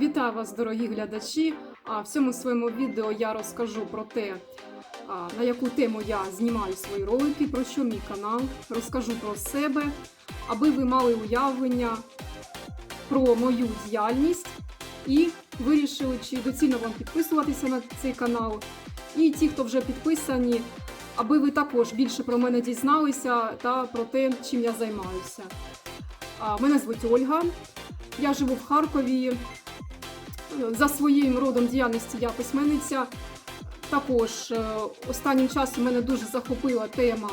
Вітаю вас, дорогі глядачі. А в цьому своєму відео я розкажу про те, на яку тему я знімаю свої ролики, про що мій канал, розкажу про себе, аби ви мали уявлення про мою діяльність і вирішили, чи доцільно вам підписуватися на цей канал. І ті, хто вже підписані, аби ви також більше про мене дізналися та про те, чим я займаюся. Мене звуть Ольга. Я живу в Харкові. За своїм родом діяльності я письменниця. Також е, останнім часом мене дуже захопила тема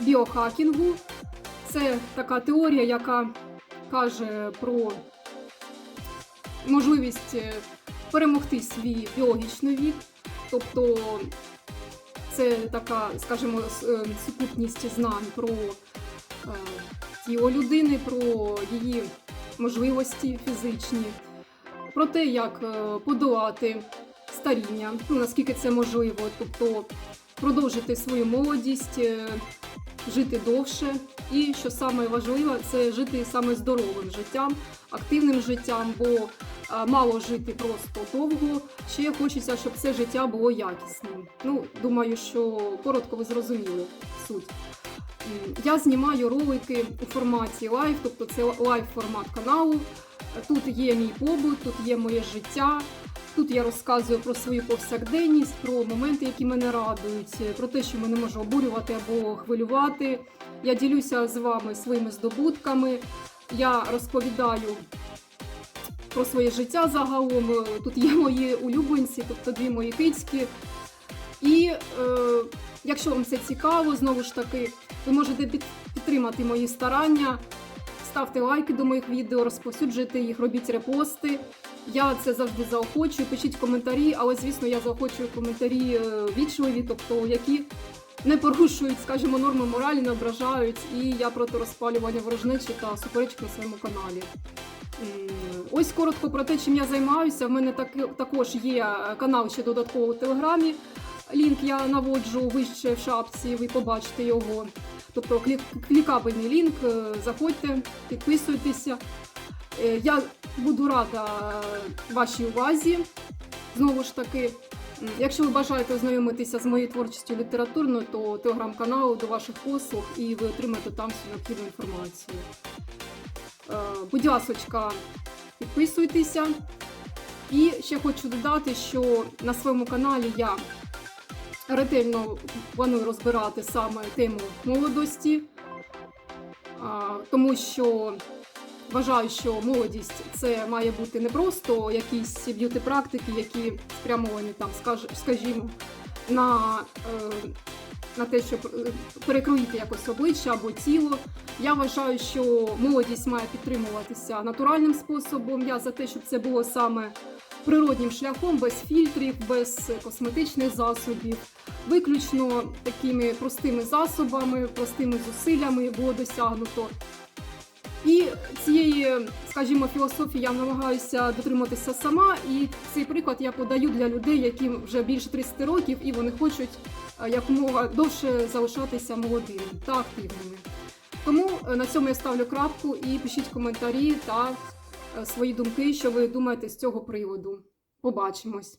біохакінгу. Це така теорія, яка каже про можливість е, перемогти свій біологічний вік. Тобто це така, скажімо, е, сукупність знань про тіло людини, про її можливості фізичні, про те, як е, подолати старіння, ну наскільки це можливо, тобто продовжити свою молодість, е, жити довше. І що саме важливе, це жити саме здоровим життям, активним життям, бо е, мало жити просто довго. Ще хочеться, щоб це життя було якісним. Ну, думаю, що коротко ви зрозуміли суть. Я знімаю ролики у форматі лайв, тобто це лайв формат каналу. Тут є мій побут, тут є моє життя. Тут я розказую про свою повсякденність, про моменти, які мене радують, про те, що мене може обурювати або хвилювати. Я ділюся з вами своїми здобутками. Я розповідаю про своє життя загалом. Тут є мої улюбленці, тобто дві мої кицьки. І е, якщо вам це цікаво, знову ж таки, ви можете підтримати мої старання, ставте лайки до моїх відео, розповсюджуйте їх, робіть репости. Я це завжди заохочую, пишіть коментарі, але звісно, я заохочую коментарі е, вічливі, тобто які не порушують, скажімо, норми моралі, не ображають, і я проти розпалювання ворожнечі та суперечок на своєму каналі. Ось коротко про те, чим я займаюся. В мене так, також є канал ще додатково у Телеграмі. Лінк я наводжу вище в шапці, ви побачите його. Тобто клік, клікабельний лінк. е, Заходьте, підписуйтеся. Е, Я буду рада вашій увазі. Знову ж таки, якщо ви бажаєте ознайомитися з моєю творчістю літературною, то телеграм-канал до ваших послуг і ви отримаєте там всю необхідну інформацію. Е, Будь ласочка, підписуйтеся. І ще хочу додати, що на своєму каналі я ретельно планую розбирати саме тему молодості, тому що вважаю, що молодість це має бути не просто якісь б'юти-практики, які спрямовані там, скаж- скажімо, на, е, на те, щоб е, перекроїти якось обличчя або тіло. Я вважаю, що молодість має підтримуватися натуральним способом. Я за те, щоб це було саме природнім шляхом, без фільтрів, без косметичних засобів, виключно такими простими засобами, простими зусиллями було досягнуто. І цієї, скажімо, філософії я намагаюся дотриматися сама, і цей приклад я подаю для людей, яким вже більше 30 років, і вони хочуть е, якомога довше залишатися молодими та активними. Тому е, на цьому я ставлю крапку і пишіть коментарі та е, свої думки, що ви думаєте з цього приводу. Побачимось!